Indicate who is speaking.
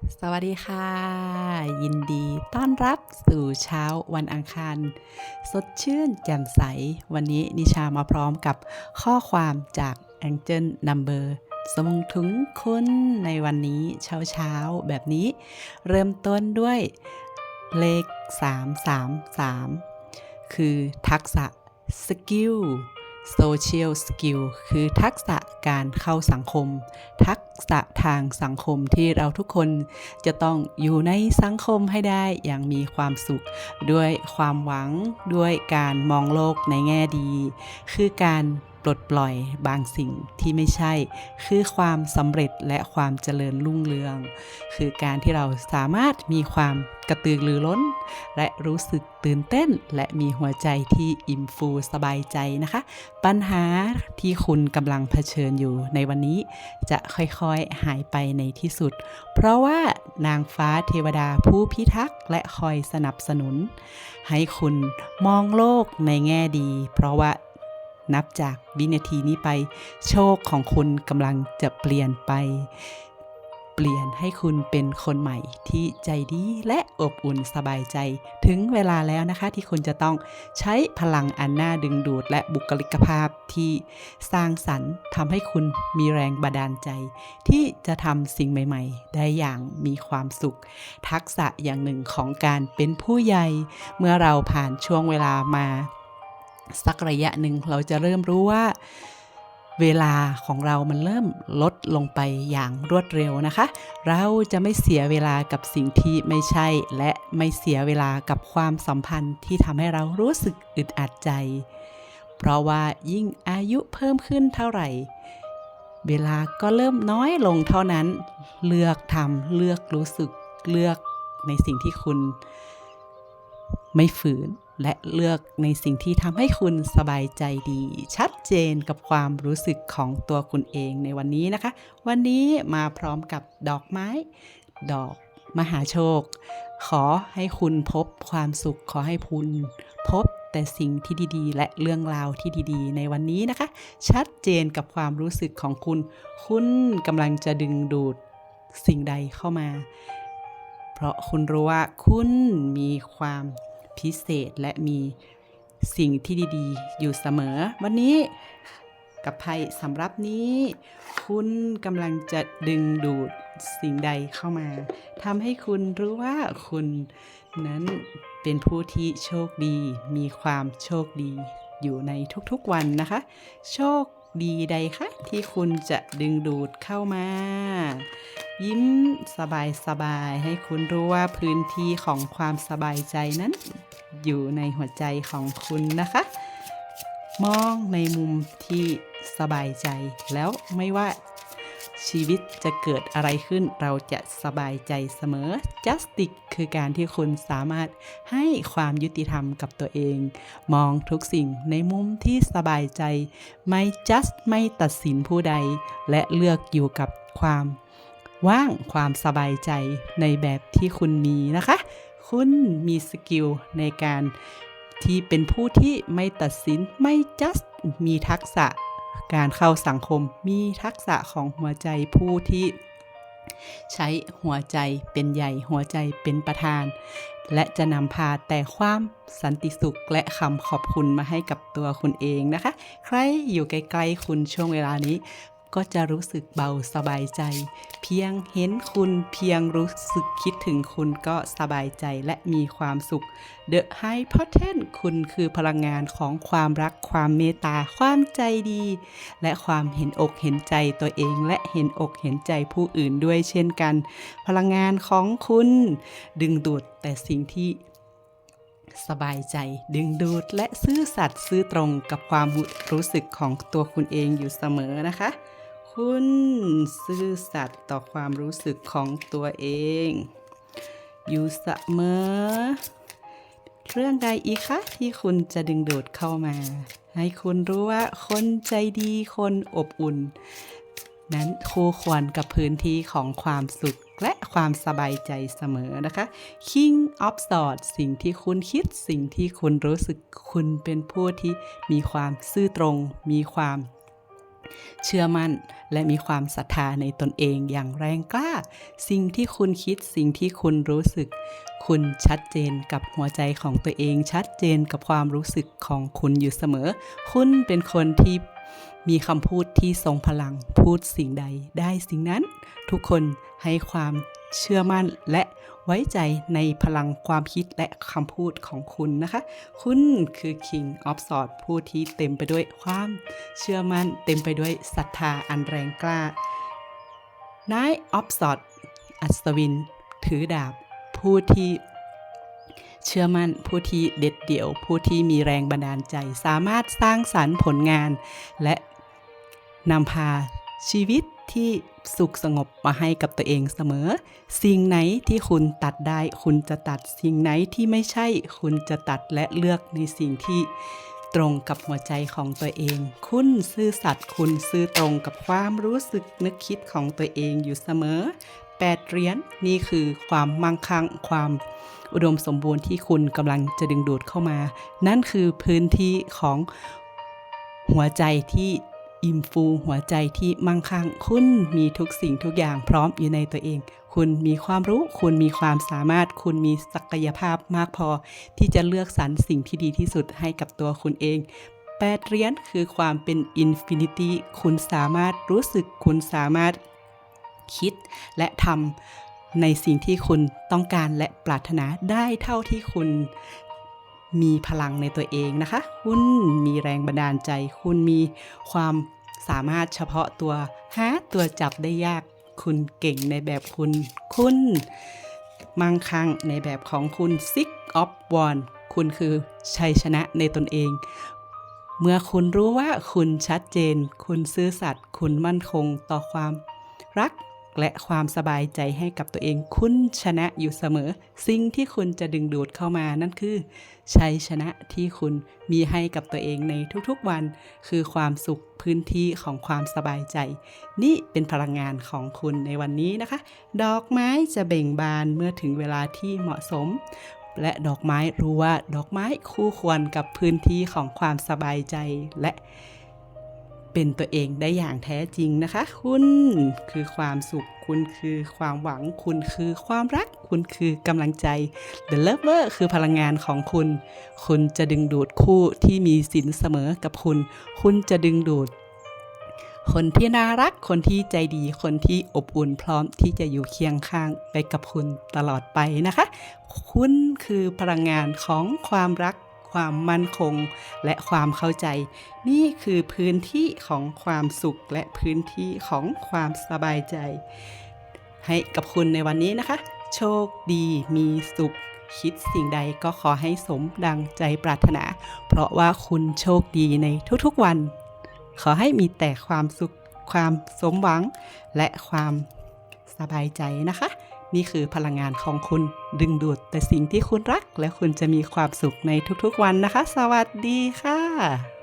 Speaker 1: สวัสดีค่ะ ยินดีต้อนรับสู่เช้าวันอังคาร สดชื่นแจ่มใส วันนี้นิชามาพร้อมกับข้อความจาก Angel Number ส่งถึงคุณในวันนี้เช้าเช้าแบบนี้ เริ่มต้นด้วยเลข 333 คือทักษะสกิล โซเชียลสกิลคือทักษะการเข้าสังคม ทักษะทางสังคมที่เราทุกคนจะต้องอยู่ในสังคมให้ได้อย่างมีความสุข ด้วยความหวังด้วยการมองโลกในแง่ดี คือการ ปลดปล่อยบางสิ่งที่ไม่ใช่ คือความสำเร็จและความเจริญรุ่งเรือง คือการที่เราสามารถมีความกระตือรือร้น และรู้สึกตื่นเต้น และมีหัวใจที่อิ่มฟูสบายใจนะคะ ปัญหาที่คุณกำลังเผชิญอยู่ในวันนี้ จะค่อยๆหายไปในที่สุด เพราะว่านางฟ้าเทวดาผู้พิทักษ์และคอยสนับสนุน ให้คุณมองโลกในแง่ดี เพราะว่า นับจากวินาทีนี้ไป โชคของคุณกำลังจะเปลี่ยนไป เปลี่ยนให้คุณเป็นคนใหม่ที่ใจดีและอบอุ่นสบายใจ ถึงเวลาแล้วนะคะที่คุณจะต้องใช้พลังอันน่าดึงดูด และบุคลิกภาพที่สร้างสรรค์ทำให้คุณมีแรงบันดาลใจ ที่จะทำสิ่งใหม่ ๆ ได้อย่างมีความสุข ทักษะอย่างหนึ่งของการเป็นผู้ใหญ่ เมื่อเราผ่านช่วงเวลามา สักระยะหนึ่งเราจะเริ่มรู้ว่า เวลาของเรามันเริ่มลดลงไปอย่างรวดเร็วนะคะ เราจะไม่เสียเวลากับสิ่งที่ไม่ใช่ และไม่เสียเวลากับความสัมพันธ์ที่ทำให้เรารู้สึกอึดอัดใจ เพราะว่ายิ่งอายุเพิ่มขึ้นเท่าไหร่เวลาก็เริ่มน้อยลงเท่านั้น เลือกทำเลือกรู้สึก เลือกในสิ่งที่คุณไม่ฝืน และเลือกในสิ่งที่ทำให้คุณสบายใจดี ชัดเจนกับความรู้สึกของตัวคุณเองในวันนี้นะคะ วันนี้มาพร้อมกับดอกไม้ ดอกมหาโชค ขอให้คุณพบความสุขขอให้คุณพบแต่สิ่งที่ดีๆ และเรื่องราวที่ดีๆ ในวันนี้นะคะ ชัดเจนกับความรู้สึกของคุณ คุณกำลังจะดึงดูดสิ่งใดเข้ามา เพราะคุณรู้ว่าคุณมีความ พิเศษและมีสิ่งที่ดีๆ อยู่เสมอ วันนี้กับไพ่สำรับนี้ คุณกำลังจะดึงดูดสิ่งใดเข้ามาทำให้คุณรู้ว่าคุณนั้นเป็นผู้ที่โชคดี มีความโชคดีอยู่ในทุกๆวันนะคะ โชคดีใดคะที่คุณจะดึงดูดเข้ามา ยิ้มสบายสบายให้คุณรู้ว่าพื้นที่ของความสบายใจนั้น อยู่ในหัวใจของคุณนะคะ มองในมุมที่สบายใจแล้วไม่ว่าชีวิตจะเกิดอะไรขึ้นเราจะสบายใจเสมอ justice คือการที่คุณสามารถให้ความยุติธรรมกับตัวเอง มองทุกสิ่งในมุมที่สบายใจ ไม่ just ไม่ตัดสินผู้ใด และเลือกอยู่กับความ ว่างความสบายใจในแบบที่คุณมีนะคะ คุณมีสกิลในการที่เป็นผู้ที่ไม่ตัดสินไม่ just มีทักษะการเข้าสังคม มีทักษะของหัวใจผู้ที่ใช้หัวใจเป็นใหญ่หัวใจเป็นประธาน และจะนำพาแต่ความสันติสุขและคำขอบคุณมาให้กับตัวคุณเองนะคะ ใครอยู่ใกล้ๆคุณช่วงเวลานี้ ก็จะรู้สึกเบาสบายใจ เพียงเห็นคุณเพียงรู้สึกคิดถึงคุณก็สบายใจและมีความสุข The High Potent คุณคือพลังงานของความรักความเมตตาความใจดี และความเห็นอกเห็นใจตัวเอง และเห็นอกเห็นใจผู้อื่นด้วยเช่นกัน พลังงานของคุณ ดึงดูดแต่สิ่งที่ สบายใจ ดึงดูดและซื่อสัตย์ซื่อตรงกับความรู้สึกของตัวคุณเองอยู่เสมอนะคะ คุณซื่อสัตย์ต่อความรู้สึกของตัวเอง อยู่เสมอ เรื่องใดอีกคะที่คุณจะดึงดูดเข้ามา ให้คุณรู้ว่าคนใจดีคนอบอุ่น นั้นคู่ควรกับพื้นที่ของความสุขและความสบายใจเสมอนะคะ King of Swords สิ่งที่คุณคิด สิ่งที่คุณรู้สึกคุณเป็นผู้ที่มีความซื่อตรง มีความเชื่อมั่นและมีความศรัทธาในตนเองอย่างแรงกล้า สิ่งที่คุณคิดสิ่งที่คุณรู้สึก คุณชัดเจนกับหัวใจของตัวเองชัดเจนกับความรู้สึกของคุณอยู่เสมอ คุณเป็นคนที่ มีคำพูดที่ทรงพลังพูดสิ่งใดได้สิ่งนั้น ทุกคนให้ความเชื่อมั่นและไว้ใจในพลังความคิดและคำพูดของคุณนะคะ คุณคือ King of Swords ผู้ที่เต็มไปด้วยความเชื่อมั่น เต็มไปด้วยศรัทธาอันแรงกล้านายออฟสอดอัศวิน ถือดาบ ผู้ที่เชื่อมั่นผู้ที่เด็ดเดี่ยว ผู้ที่มีแรงบันดาลใจ สามารถสร้างสรรค์ผลงาน และ นำพาชีวิตที่สุขสงบมาให้กับตัวเองเสมอ สิ่งไหนที่คุณตัดได้ คุณจะตัดสิ่งไหนที่ไม่ใช่ คุณจะตัดและเลือกในสิ่งที่ตรงกับหัวใจของตัวเอง คุณซื่อสัตย์คุณซื่อตรงกับความรู้สึกนึกคิดของตัวเองอยู่เสมอแปดเหรียญนี่คือความมั่งคั่งความอุดมสมบูรณ์ที่คุณกำลังจะดึงดูดเข้ามา นั่นคือพื้นที่ของหัวใจที่ อิ่มฟูหัวใจที่มั่งคั่ง คุณมีทุกสิ่งทุกอย่างพร้อมอยู่ในตัวเอง คุณมีความรู้ คุณมีความสามารถ คุณมีศักยภาพมากพอ ที่จะเลือกสรรสิ่งที่ดีที่สุดให้กับตัวคุณเองแปดเหรียญคือความเป็นอินฟินิตี้คุณสามารถรู้สึก คุณสามารถคิดและทำในสิ่งที่คุณต้องการและปรารถนาได้เท่าที่คุณ มีพลังในตัวเองนะคะ คุณมีแรงบันดาลใจ คุณมีความสามารถเฉพาะตัวหาตัวจับได้ยาก คุณเก่งในแบบคุณ คุณมั่งคั่งในแบบของคุณ Six of Wands คุณคือชัยชนะในตนเอง เมื่อคุณรู้ว่าคุณชัดเจน คุณซื่อสัตย์คุณมั่นคงต่อความรัก และความสบายใจให้กับตัวเองคุณชนะอยู่เสมอ สิ่งที่คุณจะดึงดูดเข้ามานั่นคือชัยชนะที่คุณมีให้กับตัวเองในทุกๆวัน คือความสุขพื้นที่ของความสบายใจ นี่เป็นพลังงานของคุณในวันนี้นะคะ ดอกไม้จะเบ่งบานเมื่อถึงเวลาที่เหมาะสมและดอกไม้รู้ว่าดอกไม้คู่ควรกับพื้นที่ของความสบายใจและ เป็นตัวเองได้อย่างแท้จริงนะคะ คุณคือความสุข คุณคือความหวัง คุณคือความรัก คุณคือกำลังใจ The Lover คือพลังงานของคุณ คุณจะดึงดูดคู่ที่มีสินเสมอกับคุณ คุณจะดึงดูด คนที่น่ารัก คนที่ใจดี คนที่อบอุ่นพร้อมที่จะอยู่เคียงข้างไปกับคุณตลอดไปนะคะ คุณคือพลังงานของความรัก ความมั่นคง และความเข้าใจ นี่คือพื้นที่ของความสุขและพื้นที่ของความสบายใจ ให้กับคุณในวันนี้นะคะ โชคดีมีสุข คิดสิ่งใดก็ขอให้สมดังใจปรารถนา เพราะว่าคุณโชคดีในทุกๆวัน ขอให้มีแต่ความสุขความสมหวังและความสบายใจนะคะ นี่คือพลังงานของคุณดึงดูดแต่สิ่งที่คุณรัก และคุณจะมีความสุขในทุกๆวันนะคะ สวัสดีค่ะ